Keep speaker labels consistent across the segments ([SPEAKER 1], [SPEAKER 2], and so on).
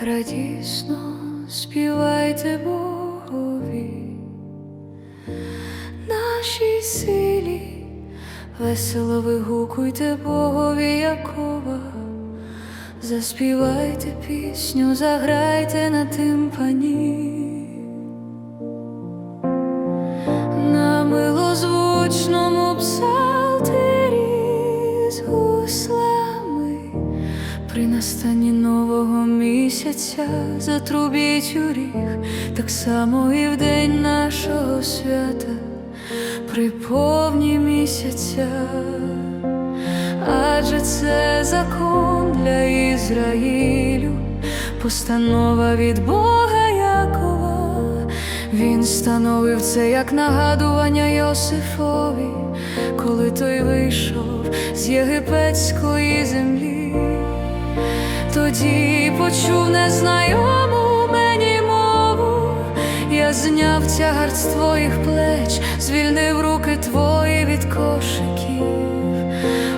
[SPEAKER 1] радісно співайте Богові, нашій силі, весело вигукуйте Богові Якова, заспівайте пісню, заграйте на тимпані. На милозвучному псалтирі з гуслами при настанні нового місяця затрубіть у ріг, так само і в день нашого свята, при повні місяця, адже це закон для Ізраїлю, постанова від Бога Якова. Він становив це як нагадування Йосифові, коли той вийшов з єгипетської землі. Тоді почув незнайому мені мову, я зняв тягар з твоїх плеч, звільнив руки твої від кошиків.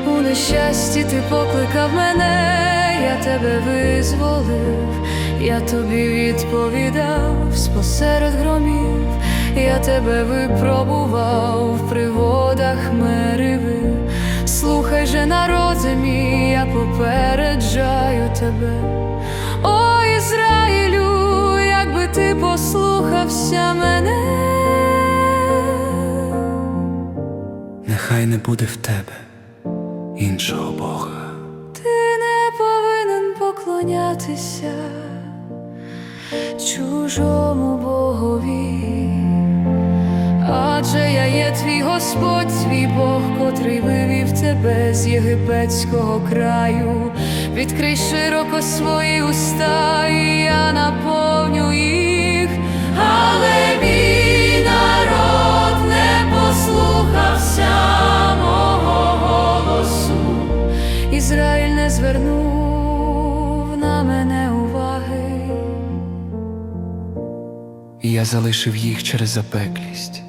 [SPEAKER 1] У нещасті ти покликав мене, я тебе визволив, я тобі відповідав спосеред громів, я тебе випробував при водах мериви. Слухай же, народе мій, я попереджаю тебе. О, Ізраїлю, якби ти послухався мене.
[SPEAKER 2] Нехай не буде в тебе іншого Бога.
[SPEAKER 1] Ти не повинен поклонятися чужому Богові, адже я є твій Господь, твій Бог, котрий вивів тебе з єгипетського краю. Відкрий широко свої уста, і я наповню їх, але мій народ не послухався мого голосу. Ізраїль не звернув на мене уваги.
[SPEAKER 2] І я залишив їх через запеклість,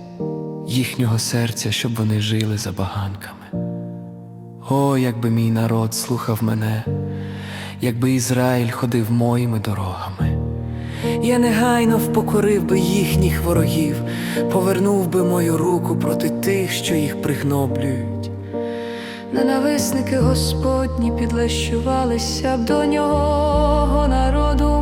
[SPEAKER 2] їхнього серця, щоб вони жили за баганками. О, якби мій народ слухав мене, якби Ізраїль ходив моїми дорогами. Я негайно впокорив би їхніх ворогів, повернув би мою руку проти тих, що їх пригноблюють.
[SPEAKER 1] Ненависники Господні підлещувалися б до нього, народу